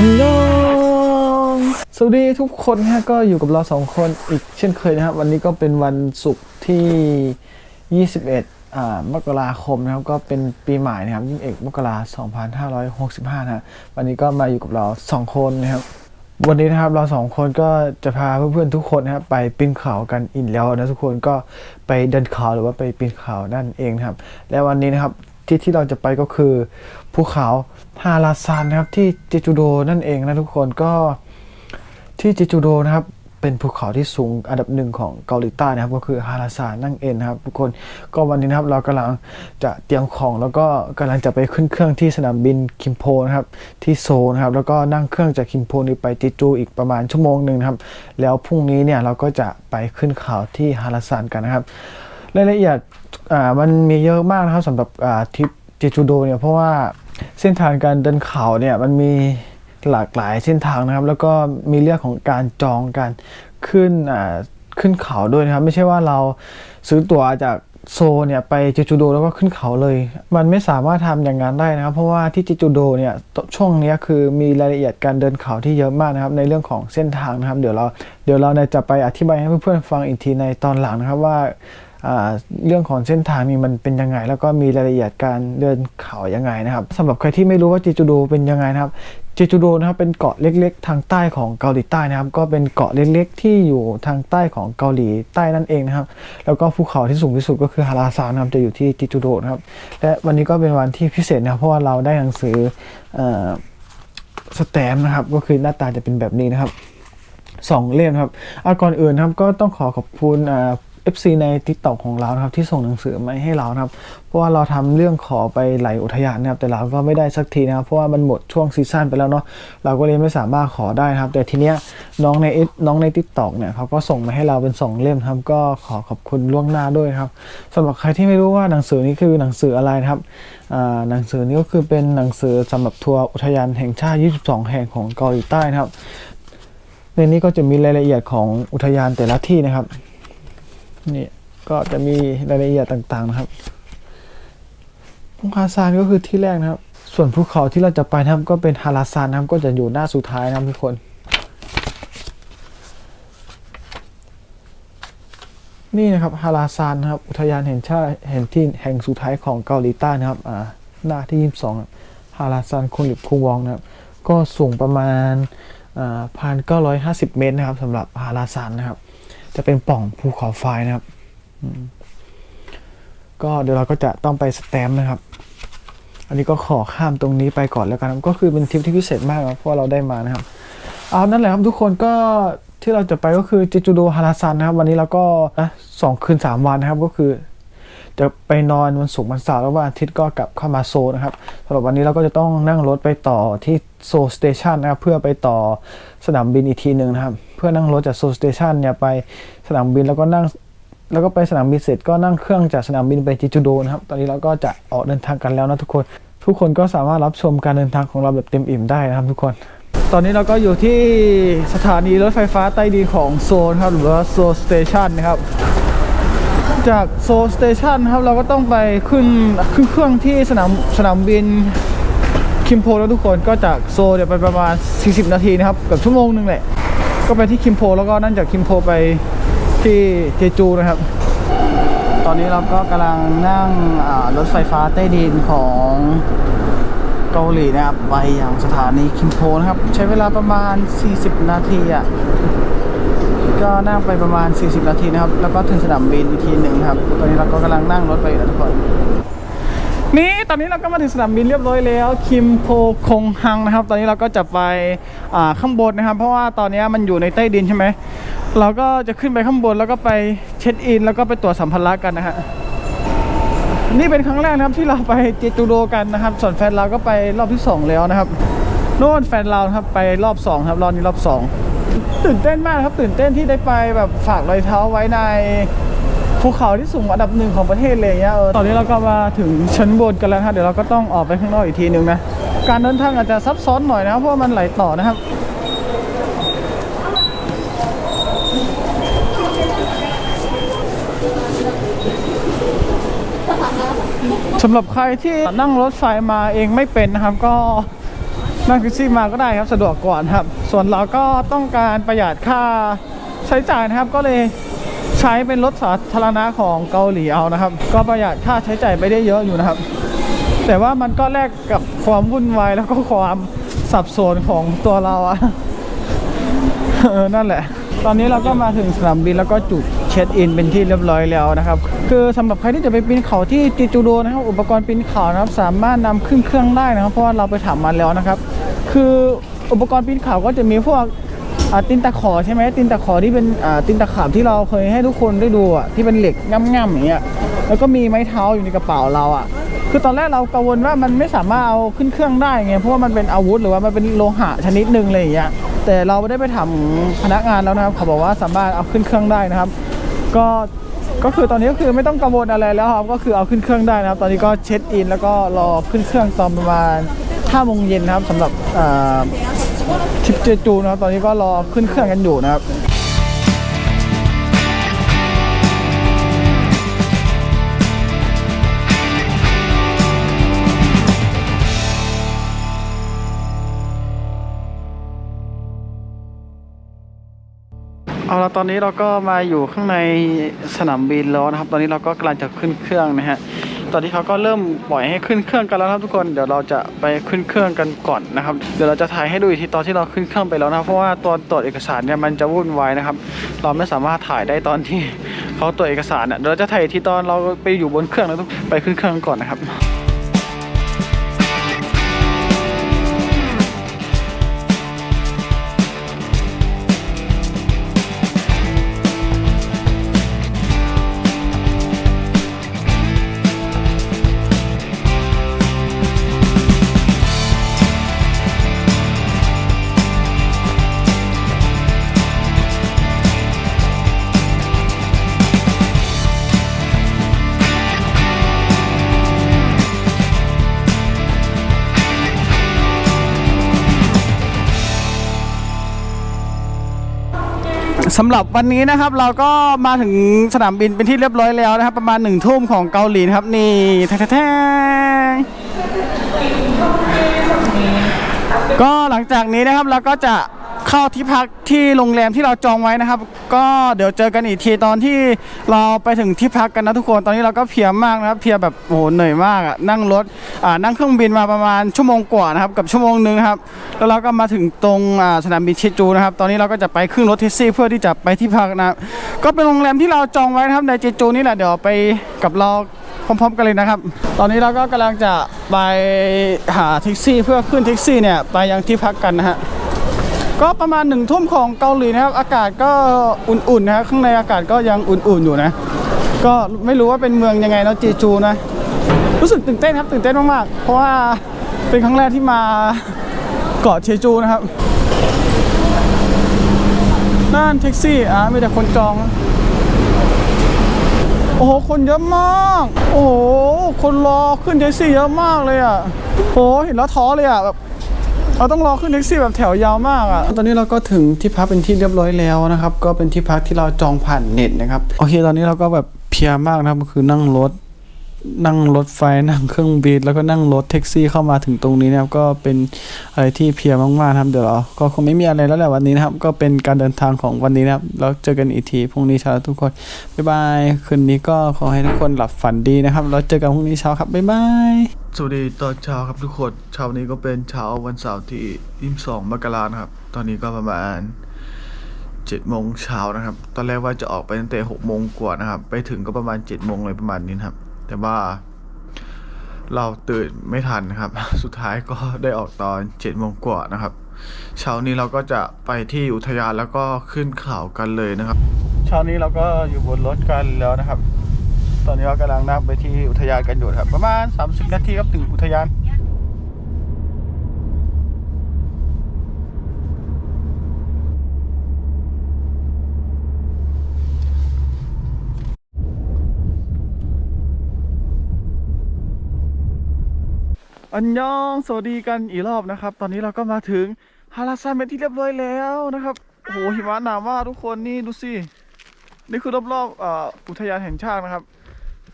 อันยองสวัสดีทุกคนฮะก็อยู่กับเราสองคนอีกเช่นเคยนะครับวันนี้ก็เป็นวันศุกร์ที่ 21อ่ามกราคมนะครับก็เป็นปีใหม่นะครับ21มกราคม2565นะฮะวันนี้ก็มาอยู่กับเราสองคนนะครับวันนี้นะครับเราสองคนก็จะพาเพื่อนๆทุกคนนะครับไปปีนเขากันอีกแล้วนะทุกคนก็ไปเดินเขาหรือว่าไปปีนเขานั่นเองนะครับ และวันนี้นะครับ ที่ที่เราจะไปก็คือภูเขาฮาราซานนะครับที่เจจูโดนั่นเองนะทุกคนก็ที่เจจูโดนะครับเป็นภูเขาที่สูงอันดับหนึ่งของเกาหลีใต้นะครับ ก็คือฮาราซานนั่นเองนะครับ ทุกคนก็วันนี้นะครับเรากำลังจะเตรียมของแล้วก็กำลังจะไปขึ้นเครื่องที่สนามบินคิมโพนะครับที่โซนะครับ แล้วก็นั่งเครื่องจากคิมโพนี้ไปจิจูอีกประมาณชั่วโมงหนึ่งนะครับ แล้วพรุ่งนี้เนี่ยเราก็จะไปขึ้นเขาที่ฮาราซานกันนะครับ รายละเอียดมันมีเยอะมากนะครับสำหรับทริปเจจูโดเนี่ยเพราะว่าเส้นทางการเดินเขาเนี่ยมันมีหลากหลายเส้นทางนะครับ แล้วก็มีเรื่องของการจองการขึ้นขึ้นเขาด้วยนะครับ ไม่ใช่ว่าเราซื้อตั๋วจากโซเนี่ยไปเจจูโดแล้วก็ขึ้นเขาเลย มันไม่สามารถทำอย่างนั้นได้นะครับ เพราะว่าที่เจจูโดเนี่ยช่วงนี้คือมีรายละเอียดการเดินเขาที่เยอะมากนะครับ ในเรื่องของเส้นทางนะครับ เดี๋ยวเราเดี๋ยวเราจะไปอธิบายให้เพื่อนๆฟังอีกทีในตอนหลังนะครับว่า เรื่องของเส้นทางนี่มันเป็นยังไง แล้วก็มีรายละเอียดการเดินเขายังไงนะครับสำหรับใครที่ไม่รู้ว่าจิจูโดเป็นยังไงนะครับจิจูโดนะครับเป็นเกาะเล็กๆ ทางใต้ของเกาหลีใต้นะครับ ก็เป็นเกาะเล็กๆ ที่อยู่ทางใต้ของเกาหลีใต้นั่นเองนะครับ แล้วก็ภูเขาที่สูงที่สุดก็คือฮาราซานะครับจะอยู่ที่จิจูโดนะครับและวันนี้ก็เป็นวันที่พิเศษนะเพราะว่าเราได้หนังสืออสแตมนะครับก็คือหน้าตาจะเป็นแบบนี้นะครับสองเล่มครับอก่อนอื่นครับก็ต้องขอขอบคุณ FC ใน t ิ k t o k ของเรานะครับที่ส่งหนังสือมาให้เรานะครับ เพราะว่าเราทำเรื่องขอไปไหลอุทยานนะครับแต่เราก็ไม่ได้สักทีนะครับเพราะว่ามันหมดช่วงซีซั่นไปแล้วเนาะเราก็เลยไม่สามารถขอได้นะครับ แต่ทีเนี้ยน้องในน้องใน t ิ k t o k เนี่ยเขาก็ส่งมาให้เราเป็นสองเล่มครับก็ขอขอบคุณล่วงหน้าด้วยครับสำหรับใครที่ไม่รู้ว่าหนังสือนี้คือหนังสืออะไรนะครับหนังสือนี้ก็คือเป็นหนังสือสำหรับทัวร์อุทยานแห่งชาติ 22 แห่งของเกาหลีใต้นะครับในนี้ก็จะมีรายละเอียดของอุทยานแต่ละที่นะครับ นี่ก็จะมีรายละเอียดต่างๆนะครับภูฮาซานก็คือที่แรกนะครับ ส่วนภูเขาที่เราจะไปนะครับ ก็เป็นฮาราซานนะครับก็จะอยู่หน้าสุดท้ายนะครับทุกคนนี่นะครับฮาราซานนะครับอุทยานแห่งชาติแห่งที่แห่งสุดท้ายของเกาหลีใต้นะครับอ่าหน้าที่ 22ฮาราซานคุงหลิบคุงวองนะครับ ก็สูงประมาณพันเก้าร้อยห้าสิบเมตรนะครับสำหรับฮาราซานนะครับ จะเป็นปล่องภูเขาไฟนะครับก็เดี๋ยวเราก็จะต้องไปสแตมป์นะครับ อันนี้ก็ขอข้ามตรงนี้ไปก่อนแล้วกันก็คือเป็นทริปที่พิเศษมากครับเพราะเราได้มานะครับ เอานั่นแหละครับทุกคนก็ที่เราจะไปก็คือจิจูโดฮาราซันนะครับ วันนี้เราก็นะสองคืนสามวันนะครับก็คือ จะไปนอนวันศุกร์วันเสาร์แล้ววันอาทิตย์ก็กลับเข้ามาโซนะครับสำหรับวันนี้เราก็จะต้องนั่งรถไปต่อที่โซลสเตชันนะครับเพื่อไปต่อสนามบินอีกทีหนึ่งนะครับ เพื่อนั่งรถจากโซลสเตชันเนี่ยไปสนามบินแล้วก็นั่งแล้วก็ไปสนามบินเสร็จก็นั่งเครื่องจากสนามบินไปจิจูโดนะครับ ตอนนี้เราก็จะออกเดินทางกันแล้วนะทุกคน ทุกคนก็สามารถรับชมการเดินทางของเราแบบเต็มอิ่มได้นะครับทุกคน ตอนนี้เราก็อยู่ที่สถานีรถไฟฟ้าใต้ดินของโซนครับหรือว่าโซลสเตชันนะครับ จากโซลสเตชันครับเราก็ต้องไปขึ้นขึ้นเครื่องที่สนามสนามบินคิมโพแล้วทุกคนก็จากโซลเนี่ยวไปประมาณ 40 นาทีนะครับเกือบชั่วโมงหนึงแหละก็ไปที่คิมโพแล้วก็นั่งจากคิมโพไปที่เจจูนะครับ ตอนนี้เราก็กำลังนั่งรถไฟฟ้าใต้ดินของเกาหลีนะครับไปยังสถานีคิมโพนะครับ ใช้เวลาประมาณ 40 นาทีอะ ก็นั่งไปประมาณ 40 นาทีนะครับ แล้วก็ถึงสนามบินอีกทีหนึ่งครับ ตอนนี้เราก็กำลังนั่งรถไปอยู่นะทุกคน นี่ตอนนี้เราก็มาถึงสนามบินเรียบร้อยแล้ว คิมโพคงฮังนะครับ ตอนนี้เราก็จะไปข้างบนนะครับ เพราะว่าตอนนี้มันอยู่ในใต้ดินใช่ไหม เราก็จะขึ้นไปข้างบนแล้วก็ไปเช็คอิน แล้วก็ไปตรวจสัมภาระกันนะฮะนี่เป็นครั้งแรกนะครับที่เราไปเจจูโดกันนะครับ ส่วนแฟนเราก็ไปรอบที่สองแล้วนะครับโน่นแฟนเราครับไปรอบสองครับรอบนี้รอบสอง ตื่นเต้นมากครับตื่นเต้นที่ได้ไปแบบฝากรอยเท้าไว้ในภูเขาที่สูงอันดับหนึ่งของประเทศเลยเงี้ยเออตอนนี้เราก็มาถึงชั้นบนกันแล้วนะครับเดี๋ยวเราก็ต้องออกไปข้างนอกอีกทีหนึ่งนะการเดินทางอาจจะซับซ้อนหน่อยนะเพราะว่ามันไหลต่อนะครับสำหรับใครที่นั่งรถไฟมาเองไม่เป็นนะครับก็ นั่งแท็กซี่มาก็ได้ครับสะดวกกว่านครับ ส่วนเราก็ต้องการประหยัดค่าใช้จ่ายนะครับ ก็เลยใช้เป็นรถสาธารณะของเกาหลีเอานะครับ ก็ประหยัดค่าใช้จ่ายไปได้เยอะอยู่นะครับ แต่ว่ามันก็แลกกับความวุ่นวายแล้วก็ความสับสนของตัวเราอะเออนั่นแหละ ตอนนี้เราก็มาถึงสนามบินแล้วก็จุดเช็คอินเป็นที่เรียบร้อยแล้วนะครับ คือสำหรับใครที่จะไปปีนเขาที่จิจูโดนะครับ อุปกรณ์ปีนเขานะครับ สามารถนำขึ้นเครื่องได้นะครับ เพราะว่าเราไปถามมาแล้วนะครับ คืออุปกรณ์ปีนเขาก็จะมีพวกตินตะขอใช่ไหมตินตะขอที่เป็นตินตะขาบที่เราเคยให้ทุกคนได้ดูอะที่เป็นเหล็กง่ำๆอย่างเงี้ยแล้วก็มีไม้เท้าอยู่ในกระเป๋าเราอะ คือตอนแรกเรากังวลว่ามันไม่สามารถเอาขึ้นเครื่องได้ไงเพราะว่ามันเป็นอาวุธหรือว่ามันเป็นโลหะชนิดหนึ่งอะไรอย่างเงี้ยแต่เราได้ไปถามพนักงานแล้วนะครับเขาบอกว่าสามารถเอาขึ้นเครื่องได้นะครับ ก็ก็คือตอนนี้ก็คือไม่ต้องกังวลอะไรแล้วครับก็คือเอาขึ้นเครื่องได้นะครับ ตอนนี้ก็เช็คอิน แล้วก็รอขึ้นเครื่องตอนประมาณ 5โมงเย็นนะครับสำหรับทริปเจจูนะครับตอนนี้ก็รอขึ้นเครื่องกันอยู่นะครับเอาละตอนนี้เราก็มาอยู่ข้างในสนามบินแล้วนะครับ ตอนนี้เราก็กำลังจะขึ้นเครื่องนะฮะ ตอนนี้เขาก็เริ่มปล่อยให้ขึ้นเครื่องกันแล้วครับทุกคนเดี๋ยวเราจะไปขึ้นเครื่องกันก่อนนะครับเดี๋ยวเราจะถ่ายให้ดูอีกทีตอนที่เราขึ้นเครื่องไปแล้วนะเพราะว่าตอนตรวจเอกสารเนี่ยมันจะวุ่นวายนะครับ เราไม่สามารถถ่ายได้ตอนที่เขาตรวจเอกสารเนี่ยเดี๋ยวเราจะถ่ายอีกทีตอนเราไปอยู่บนเครื่องแล้วทุกไปขึ้นเครื่องก่อนนะครับ สำหรับวันนี้นะครับเราก็มาถึงสนามบินเป็นที่เรียบร้อยแล้วนะครับ ประมาณหนึ่งทุ่มของเกาหลีนะครับนี่แท้ๆก็หลังจากนี้นะครับเราก็จะ เข้าที่พักที่โรงแรมที่เราจองไว้นะครับ ก็เดี๋ยวเจอกันอีกทีตอนที่เราไปถึงที่พักกันนะทุกคนตอนนี้เราก็เพียมากนะครับเพียแบบโอ้โหเหนื่อยมากอะนั่งรถอ่านั่งเครื่องบินมาประมาณชั่วโมงกว่านะครับกับชั่วโมงหนึ่งครับแล้วเราก็มาถึงตรงอ่าสนามบินเชจูนะครับ ตอนนี้เราก็จะไปขึ้นรถแท็กซี่เพื่อที่จะไปที่พักนะก็เป็นโรงแรมที่เราจองไว้นะครับในเชจูนี่แหละเดี๋ยวไปกับเราพร้อมๆกันเลยนะครับ ตอนนี้เราก็กำลังจะไปหาแท็กซี่เพื่อขึ้นแท็กซี่เนี่ยไปยังที่พักกันนะฮะ ก็ประมาณหนึ่งทุ่มของเกาหลีนะครับ อากาศก็อุ่นๆนะครับข้างในอากาศก็ยังอุ่นๆอยู่นะ ก็ไม่รู้ว่าเป็นเมืองยังไงเนาะจีจูนะ รู้สึกตื่นเต้นครับตื่นเต้นมากๆ เพราะว่าเป็นครั้งแรกที่มาเกาะเชจูนะครับนั่นแท็กซี่อ่ามีแต่คนจอง โอ้โห คนเยอะมาก โอ้โห คนรอขึ้นแท็กซี่เยอะมากเลยอะโหเห็นแล้วท้อเลยอะแบบ เราต้องรอขึ้นแท็กซี่แบบแถวยาวมากอะ่ะ ตอนนี้เราก็ถึงที่พักเป็นที่เรียบร้อยแล้วนะครับ ก็เป็นที่พักที่เราจองผ่านเน็ตนะครับ โอเค ตอนนี้เราก็แบบเพียมากนะครับ คือนั่งรถ นั่งรถไฟนั่งเครื่องบินแล้วก็นั่งรถแท็กซี่เข้ามาถึงตรงนี้นะครับก็เป็นอะไรที่เพียมากๆนะครับเดี๋ยวเราก็คงไม่มีอะไรแล้วแหละวันนี้นะครับ ก็เป็นการเดินทางของวันนี้นะครับแล้วเจอกันอีกทีพรุ่งนี้เช้าทุกคนบ๊ายบายคืนนี้ก็ขอให้ทุกคนหลับฝันดีนะครับแล้วเจอกันพรุ่งนี้เช้าครับบ๊ายบายสวัสดีตอนเช้าครับทุกคนเช้านี้ก็เป็นเช้าวันเสาร์ที่22มกราคมนะครับ ตอนนี้ก็ประมาณ7โมงเช้านะครับ ตอนแรกว่าจะออกไปตั้งแต่6โมงกว่านะครับ ไปถึงก็ประมาณ7โมงเลยประมาณนี้ครับ แต่ว่า เราตื่นไม่ทันนะครับ สุดท้ายก็ได้ออกตอน7โมงกว่านะครับ เช้านี้เราก็จะไปที่อุทยานแล้วก็ขึ้นเขากันเลยนะครับ เช้านี้เราก็อยู่บนรถกันแล้วนะครับ ตอนนี้เรากำลังนั่งไปที่อุทยานกันอยู่ครับ ประมาณ 30 นาทีครับถึงอุทยาน อันยองสวัสดีกันอีกรอบนะครับ ตอนนี้เราก็มาถึงฮาราซันเป็นที่เรียบร้อยแล้วนะครับโอ้โหหิมะหนามากทุกคนนี่ดูสินี่คือรอบๆอ่ออุทยานแห่งชาตินะครับ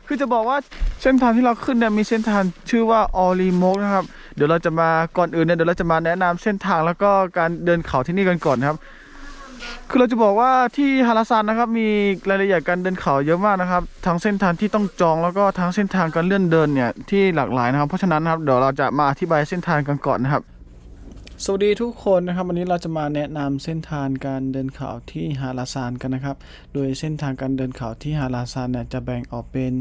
คือจะบอกว่าเส้นทางที่เราขึ้นเนี่ยมีเส้นทางชื่อว่าออรีโมกนะครับ เดี๋ยวเราจะมาก่อนอื่นเนี่ยเดี๋ยวเราจะมาแนะนำเส้นทางแล้วก็การเดินเขาที่นี่กันก่อนนะครับ คือเราจะบอกว่าที่ฮาราซันนะครับมีรายละเอียดการเดินเขาเยอะมากนะครับทั้งเส้นทางที่ต้องจองแล้วก็ทั้งเส้นทางการเลื่อนเดินเนี่ยที่หลากหลายนะครับเพราะฉะนั้นนะครับเดี๋ยวเราจะมาอธิบายเส้นทางกันก่อนนะครับ สวัสดีทุกคนนะครับวันนี้เราจะมาแนะนำเส้นทางการเดินเขาที่ฮาราซานกันนะครับ โดยเส้นทางการเดินเขาที่ฮาราซานเนี่ยจะแบ่งออกเป็น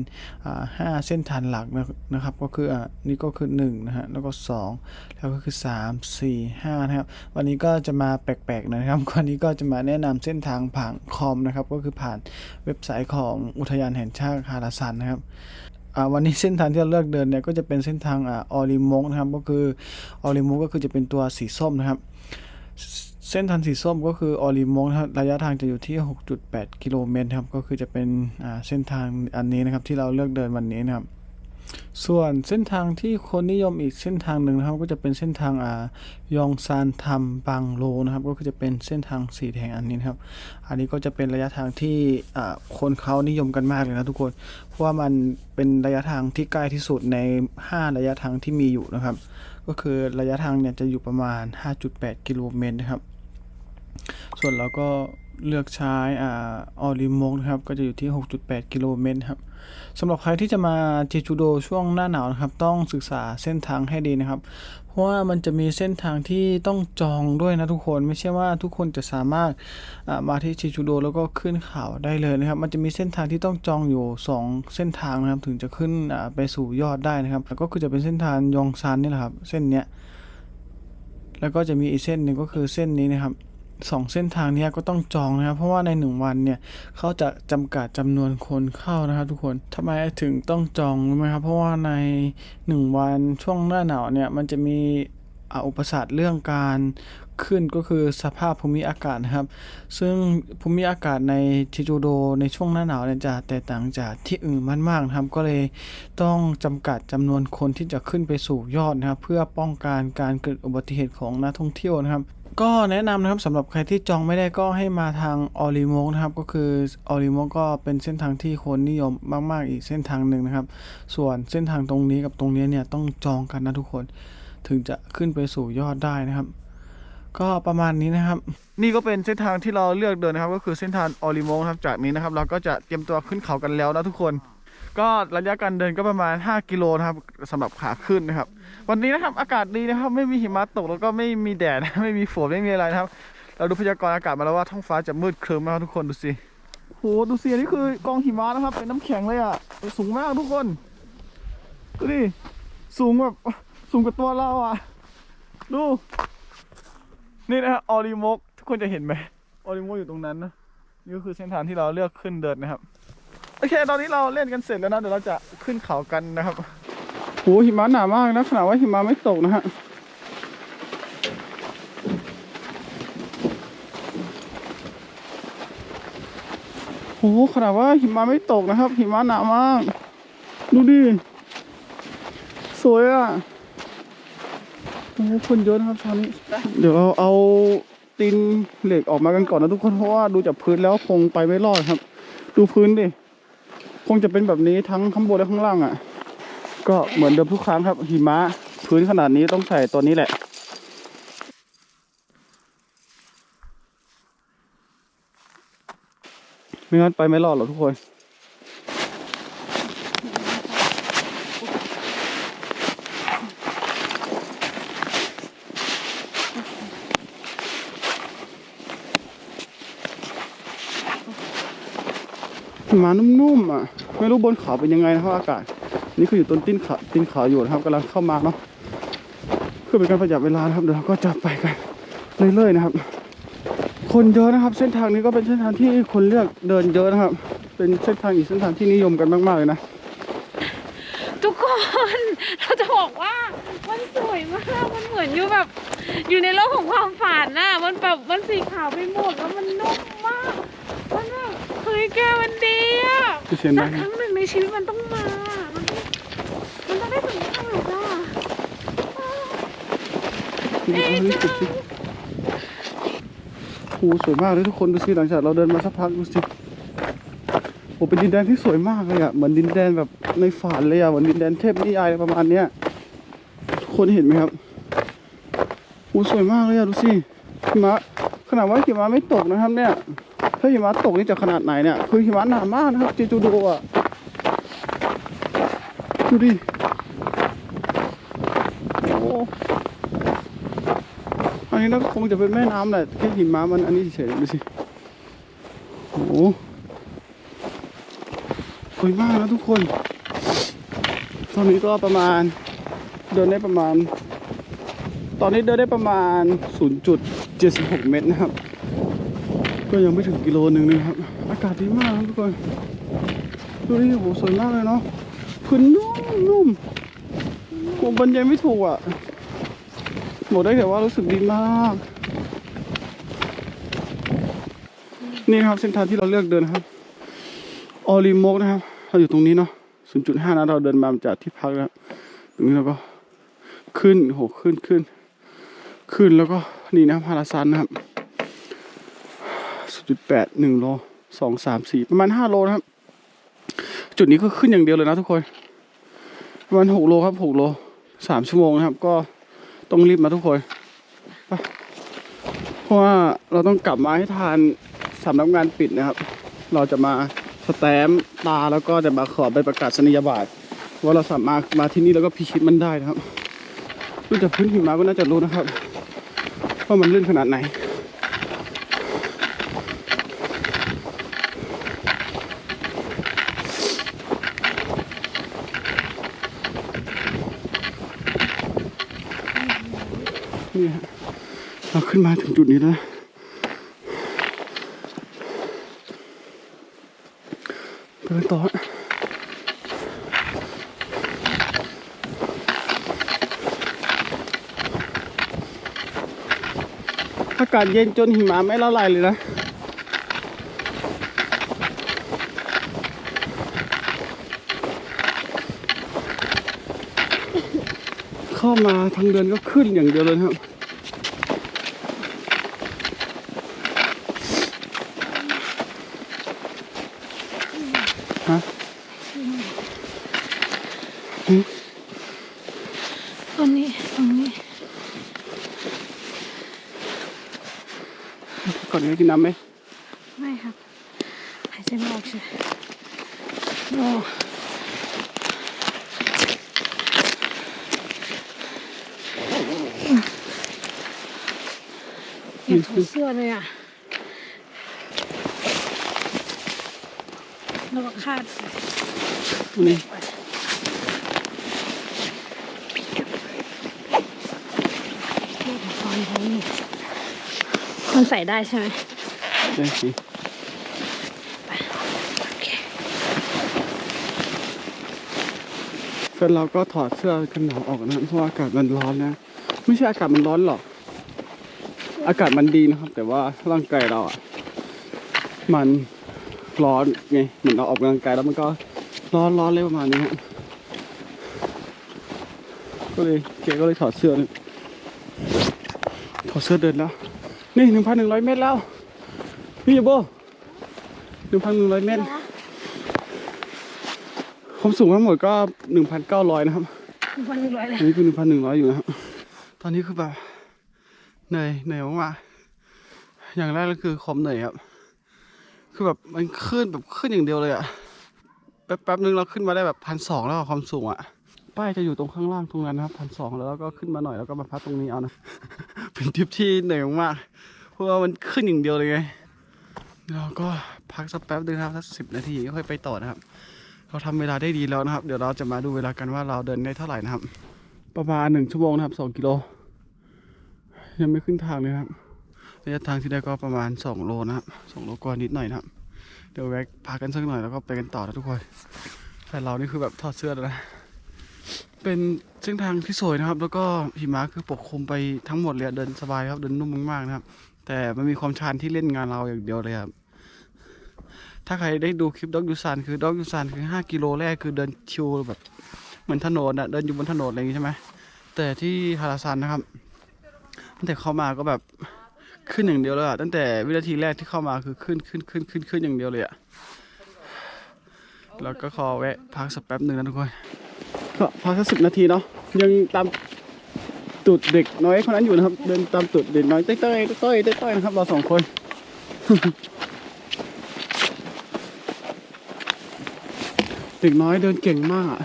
ห้าเส้นทางหลักนะครับ ก็คืออ่านี่ก็คือ1นะฮะแล้วก็ 2 แล้วก็คือ 3 4 5นะครับวันนี้ก็จะมาแปลกๆนะครับวันนี้ก็จะมาแนะนำเส้นทางผ่านคอมนะครับ ก็คือผ่านเว็บไซต์ของอุทยานแห่งชาติฮาราซานนะครับ วันนี้เส้นทางที่เราเลือกเดินเนี่ยก็จะเป็นเส้นทางออริมงนะครับก็คือออริมงก็คือจะเป็นตัวสีส้มนะครับ เส้นทางสีส้มก็คือออริมงนะครับระยะทางจะอยู่ที่ 6.8 กิโลเมตรครับก็คือจะเป็นเส้นทางอันนี้นะครับที่เราเลือกเดินวันนี้นะครับ ส่วนเส้นทางที่คนนิยมอีกเส้นทางหนึ่งนะครับ ก็จะเป็นเส้นทางอ่ายองซานทัมบังโลนะครับ ก็คือจะเป็นเส้นทางสีแดงอันนี้นะครับ อันนี้ก็จะเป็นระยะทางที่อ่าคนเขานิยมกันมากเลยนะทุกคน เพราะว่ามันเป็นระยะทางที่ใกล้ที่สุดใน 5 ระยะทางที่มีอยู่นะครับ ก็คือระยะทางเนี่ยจะอยู่ประมาณ 5.8 กิโลเมตรนะครับ ส่วนเราก็ เลือกใช้อ่าออริมงนะครับ ก็จะอยู่ที่ 6.8 กิโลเมตรครับสำหรับใครที่จะมาเจจูโดช่วงหน้าหนาวนะครับ ต้องศึกษาเส้นทางให้ดีนะครับ เพราะว่ามันจะมีเส้นทางที่ต้องจองด้วยนะทุกคนไม่ใช่ว่าทุกคนจะสามารถามาที่เจจูโดแล้วก็ขึ้นเขาได้เลยนะครับ มันจะมีเส้นทางที่ต้องจองอยู่ 2 เส้นทางนะครับ ถึงจะขึ้นไปสู่ยอดได้นะครับแล้วก็คือจะเป็นเส้นทางยองซานนี่แหละครับ เส้นเนี้ยแล้วก็จะมีอีกเส้นหนึ่งก็คือเส้นนี้นะครับ สองเส้นทางนี้ก็ต้องจองนะครับเพราะว่าในหนึ่งวันเนี่ยเขาจะจำกัดจำนวนคนเข้านะครับทุกคนทำไมถึงต้องจองรู้ไหมครับเพราะว่าในหนึ่งวันช่วงหน้าหนาวเนี่ยมันจะมีอุปสรรคเรื่องการขึ้นก็คือสภาพภูมิอากาศนะครับ ซึ่งภูมิอากาศในชิจูโดในช่วงหน้าหนาวเนี่ยจะแตกต่างจากที่อื่นมากๆนะครับ ก็เลยต้องจำกัดจำนวนคนที่จะขึ้นไปสู่ยอดนะครับ เพื่อป้องกันการเกิดอุบัติเหตุของนักท่องเที่ยวนะครับ ก็แนะนำนะครับสำหรับใครที่จองไม่ได้ก็ให้มาทางออริโมกนะครับ ก็คือออริโมกก็เป็นเส้นทางที่คนนิยมมาก ๆ อีกเส้นทางหนึ่งนะครับ ส่วนเส้นทางตรงนี้กับตรงนี้เนี่ยต้องจองกันนะทุกคนถึงจะขึ้นไปสู่ยอดได้นะครับ ก็ประมาณนี้นะครับ นี่ก็เป็นเส้นทางที่เราเลือกเดินนะครับ ก็คือเส้นทางออริโมกนะครับจากนี้นะครับ เราก็จะเตรียมตัวขึ้นเขากันแล้วนะทุกคน ก็ระยะการเดินก็ประมาณ 5 กิโลนะครับสำหรับขาขึ้นนะครับ วันนี้นะครับอากาศดีนะครับ ไม่มีหิมะตกแล้วก็ไม่มีแดดไม่มีฝนไม่มีอะไรนะครับ เราดูพยากรณ์อากาศมาแล้วว่าท้องฟ้าจะมืดครึ้มนะครับทุกคนดูสิโหดูสิอันนี้คือกองหิมะนะครับ เป็นน้ำแข็งเลยอะสูงมากทุกคนดูดิสูงแบบสูงกว่าตัวเราอะ ดู นี่นะฮะออริมกทุกคนจะเห็นไหมออริมกอยู่ตรงนั้นนะนี่ก็คือเส้นทางที่เราเลือกขึ้นเดินนะครับ เค ตอนนี้เราเล่นกันเสร็จแล้วนะ เดี๋ยวเราจะขึ้นเขากันนะครับโหหิมะหนามากนะขนาดว่าหิมะไม่ตกนะฮะโหขนาดว่าหิมะไม่ตกนะครับ หิมะหนามาก ดูดิ สวยอะโอ้คนเยอะนะครับตอนนี้ เดี๋ยวเราเอาตีนเหล็กออกมากันก่อนนะทุกคน เพราะว่าดูจากพื้นแล้วคงไปไม่รอดครับ ดูพื้นดิ คงจะเป็นแบบนี้ทั้งข้างบนและข้างล่างอะ ก็เหมือนเดิมทุกครั้งครับ หิมะพื้นขนาดนี้ต้องใส่ตัวนี้แหละไม่งั้นไปไม่รอดหรอกทุกคน มะนุ่มๆอะ ไม่รู้บนเขาเป็นยังไงนะครับอากาศ นี่คืออยู่ต้นตีนเขาตีนเขาอยู่นะครับกำลังเข้ามาเนาะเพื่อเป็นการประหยัดเวลานะครับเดี๋ยวเราก็จะไปกันเรื่อยๆนะครับ คนเยอะนะครับ เส้นทางนี้ก็เป็นเส้นทางที่คนเลือกเดินเยอะนะครับ เป็นเส้นทางอีกเส้นทางที่นิยมกันมากๆเลยนะทุกคนเราจะบอกว่ามันสวยมากมันเหมือนอยู่แบบ อยู่ในโลกของความฝันน่ะมันแบบมันสีขาวไปหมดแล้วมันนุ่มมาก แกมันดีอะพี่เชียนไหมสักครั้งหนึ่งในชีวิตมันต้องมา มันต้องมันต้องได้สัมผัสอะนี่เอานี่สุดสิโอ้โหสวยมากเลยทุกคนดูสิหลังจากเราเดินมาสักพักดูสิโอ้เป็นดินแดนที่สวยมากเลยอะเหมือนดินแดนแบบในฝันเลยอะเหมือนดินแดนเทพนิยายอะไรประมาณเนี้ยทุกคคนเห็นไหมครับโอ้สวยมากเลยอะดูสิหิมะขนาดว่าหิมะไม่ตกนะครับเนี่ย ถ้าหิมะตกนี่จะขนาดไหนเนี่ย คือหิมะหนามากนะครับเจจูโดอะ ดูดิ โอ้อันนี้น่าคงจะเป็นแม่น้ำแหละแค่หิมะมันอันนี้เฉยๆดูสิ โอ้โหสวยมากนะทุกคน ตอนนี้ก็ประมาณเดินได้ประมาณ ตอนนี้เดินได้ประมาณ 0.76 เมตรนะครับ ก็ยังไม่ถึงกิโลหนึ่งนะครับ อากาศดีมากทุกคน ดูดิโหสวยมากเลยเนาะพื้นนุ่มนุ่มผมบรรยายไม่ถูกอะบอกได้แต่ว่ารู้สึกดีมาก นี่ครับเส้นทางที่เราเลือกเดินครับ ออริโมกนะครับ เราอยู่ตรงนี้เนาะ 0.5 นะเราเดินมาจากที่พักแล้ว ตรงนี้เราก็ขึ้นโหขึ้นขึ้น ขึ้นแล้วก็นี่นะครับฮาราซันนะครับ 0.8 1โล2 3 4 ประมาณ 5 โลนะครับ จุดนี้ก็ขึ้นอย่างเดียวเลยนะทุกคน ประมาณ 6 โลครับ 6 โล 3 ชั่วโมงนะครับ ก็ต้องรีบมาทุกคน เพราะว่าเราต้องกลับมาให้ทานสำนักงานปิดนะครับ เราจะมาสแตมตาแล้วก็จะมาขอใบประกาศนียบัตรว่าเราสามารถมาที่นี่แล้วก็พิชิตมันได้นะครับดูจากพื้นหิมะก็น่าจะรู้นะครับว่ามันลื่นขนาดไหน นี่ฮะเราขึ้นมาถึงจุดนี้แล้ว ไปกันต่ออากาศเย็นจนหิมะไม่ละลายเลยนะ เข้า มาทางเดินก็ขึ้นอย่างเดียวเลยนะครับฮะตรงนี้ตรงนี้ก่อนนี้กินน้ำไหมไม่ครับ หายใจไม่ออกใช่โอ้อยากถอด เสื้อเลยอะแล้วก็คาดนี่มันใส่ได้ใช่ไหมได้สิโอเคแฟนเราก็ถอดเสื้อกันหนาวออกนะเพราะว่าอากาศมันร้อนนะ ไม่ใช่อากาศมันร้อนหรอก อากาศมันดีนะครับ แต่ว่าร่างกายเราอะ มันร้อนไงเหมือนเราออกกำลังกายแล้วมันก็ร้อนร้อนเลยประมาณนี้ฮะก็เลยเกก็เลยถอดเสื้อเลยถอดเสื้อเดินแล้ว นี่หนึ่งพันหนึ่งร้อยเมตรแล้ว พี่โบหนึ่งพันหนึ่งร้อยเมตรความสูงทั้งหมดก็หนึ่งพันเก้าร้อยนะครับวันร้อยเลยอันนี้คือหนึ่งพันหนึ่งร้อยอยู่นะครับ ตอนนี้คือแบบ เหนื่อยเหนื่อยมากๆอย่างแรกก็คือความเหนื่อยครับ คือแบบมันขึ้นแบบขึ้นอย่างเดียวเลยอะแป๊บแป๊บนึงเราขึ้นมาได้แบบพันสองแล้วความสูงอะป้ายจะอยู่ตรงข้างล่างตรงนั้นนะครับพันสองแล้วก็ขึ้นมาหน่อยแล้วก็มาพักตรงนี้เอานะ เป็นทริปที่เหนื่อยมากเพราะว่ามันขึ้นอย่างเดียวเลยไงเราก็พักสักแป๊บนึงนะครับสักสิบนาทีก็ค่อยไปต่อนะครับ เราทำเวลาได้ดีแล้วนะครับ เดี๋ยวเราจะมาดูเวลากันว่าเราเดินได้เท่าไหร่นะครับ ประมาณหนึ่งชั่วโมงนะครับสองกิโล ยังไม่ขึ้นทางเลยครับระยะทางที่ได้ก็ประมาณสองโลนะครับสองโลกว่านิดหน่อยนะครับเดี๋ยวแวะพักกันสักหน่อยแล้วก็ไปกันต่อนะทุกคนแต่เรานี่คือแบบถอดเสื้อแล้วนะเป็นเส้นทางที่สวยนะครับ แล้วก็หิมะคือปกคลุมไปทั้งหมดเลยเดินสบายครับเดินนุ่มมากๆนะครับ แต่มันมีความชันที่เล่นงานเราอย่างเดียวเลยครับถ้าใครได้ดูคลิปด็อกยูซานคือด็อกยูซานคือ 5 กิโลแรกคือเดินชิวแบบเหมือนถนนอะเดินอยู่บนถนนอะไรอย่างงี้ใช่ไหมแต่ที่ฮาราซันนะครับ ตั้งแต่เข้ามาก็แบบขึ้นอย่างเดียวเลยอะตั้งแต่วินาทีแรกที่เข้ามาคือขึ้นขึ้นขึ้นขึ้นขึ้นอย่างเดียวเลยอะแล้วก็ขอแวะพักสักแป๊บหนึ่งนะทุกคนก็พักสักสิบนาทีเนาะยังตามตุดเด็กน้อยคนนั้นอยู่นะครับ เดินตามตุดเด็กน้อยเต้ยเต้ยเต้ยเต้ยเต้ยนะครับเราสองคนเด็กน้อยเดินเก่งมากอะ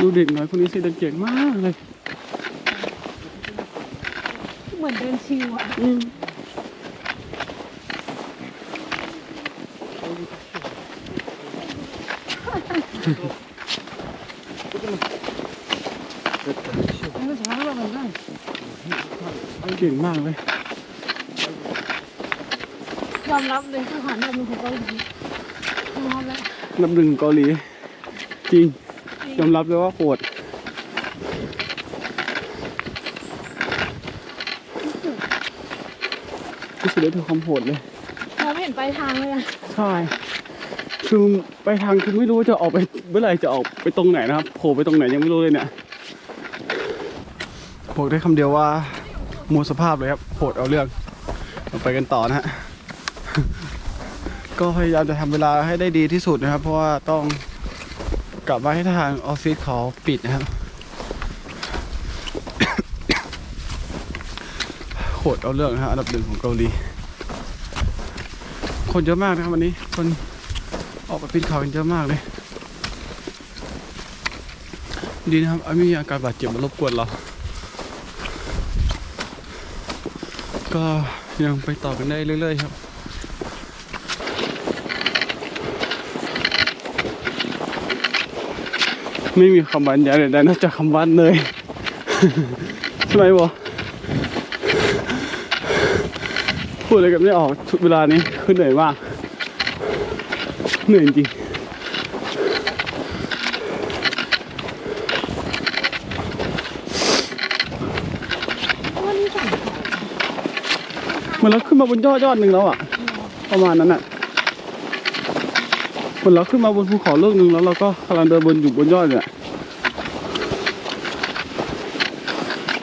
ดูเด็กน้อยคนนี้สิเดินเก่งมากเลย เหมือนเดินชิวอะอืมเก่งมากเลยยอมรับเลยคือหานมือของเกาหลียอมรับแล้วนับหนึ่งเกาหลี จริง ยอมรับเลยว่าโหดที่สุดเลยถึงความโหดเลย มองไม่เห็นปลายทางเลยอะใช่ คือไปทางคือไม่รู้ว่าจะออกไปเมื่อไหร่จะออกไปตรงไหนนะครับโผล่ไปตรงไหนยังไม่รู้เลยเนี่ยบอกได้คำเดียวว่าหมูสภาพเลยครับโหดเอาเรื่องเราไปกันต่อนะฮะ ก็พยายามจะทำเวลาให้ได้ดีที่สุดนะครับ เพราะว่าต้อง กลับมาให้ทางออฟฟิศเขาปิดนะครับโหดเอาเรื่องนะฮะอันดับหนึ่งของเกาหลี คนเยอะมากนะครับวันนี้ คนออกไปปีนเขากันเยอะมากเลย ดีนะครับไม่มีอาการบาดเจ็บมารบกวนเรา ก็ยังไปต่อกันได้เรื่อยๆครับ ไม่มีคำบรรยายใดๆนอกจากคำว่าเนยใช่ไหมบอพูดอะไรกันไม่ออกทุกเวลานี้คือเหนื่อยมาก เหนื่อยจริงวันนี้สั่งเหมันเราขึ้นมาบนยอดยอดหนึ่งแล้วอะ ประมาณนั้นอะ มือนเราขึ้นมาบนภูเขาลูกหนึ่งแล้วเราก็กำลังเดินบนอยู่บนยอดเนี่ย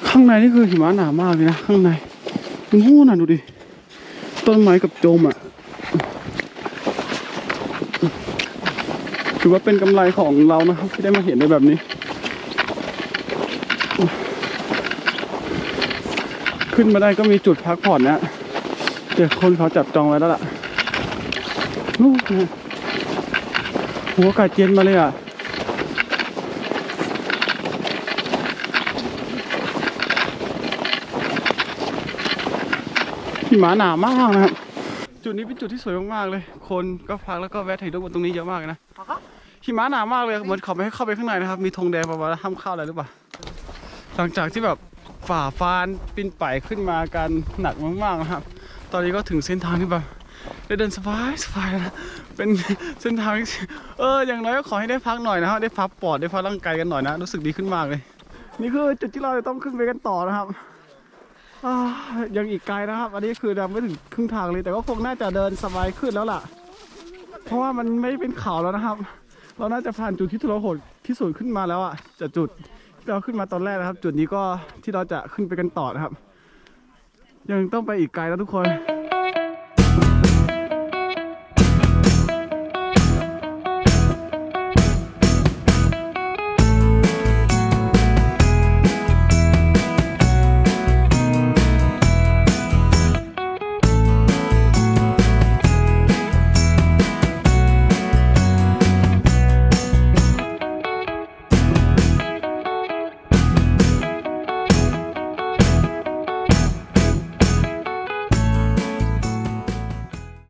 ข้างในนี่คือหิมะหนามากเลยนะข้างในดูนู่นน่ะดูดิต้นไม้กับโจมอะถือว่าเป็นกำไรของเรานะครับที่ได้มาเห็นในแบบนี้ ขึ้นมาได้ก็มีจุดพักผ่อนนะเดี๋ยวคนเขาจับจองไว้แล้วล่ะนู่น หัวอากาศเย็นมาเลยอะหิมะหนามากนะครับ จุดนี้เป็นจุดที่สวยมากๆเลย คนก็พักแล้วก็แวะถ่ายรูปบนตรงนี้เยอะมากเลยนะหิมะหนามากเลยเหมือนเขาไม่ให้เข้าไปข้างในนะครับ มีธงแดงประมาณว่าห้ามเข้าอะไรหรือเปล่าหลังจากที่แบบฝ่าฟานปีนป่ายขึ้นมากันหนักมากๆนะครับ ตอนนี้ก็ถึงเส้นทางที่แบบ ได้เดินสบายสบายนะเป็นเส้นทางเอออย่างน้อยก็ขอให้ได้พักหน่อยนะครับได้พักปอดได้พักร่างกายกันหน่อยนะ รู้สึกดีขึ้นมากเลย นี่คือจุดที่เราจะต้องขึ้นไปกันต่อนะครับยังอีกไกลนะครับ อันนี้คือยังไม่ถึงครึ่งทางเลย แต่ก็คงน่าจะเดินสบายขึ้นแล้วล่ะ เพราะว่ามันไม่เป็นเขาแล้วนะครับ เราน่าจะผ่านจุดที่ทุรหดที่สุดขึ้นมาแล้วอะจากจุดที่เราขึ้นมาตอนแรกนะครับ จุดนี้ก็ที่เราจะขึ้นไปกันต่อนะครับ ยังต้องไปอีกไกลนะทุกคน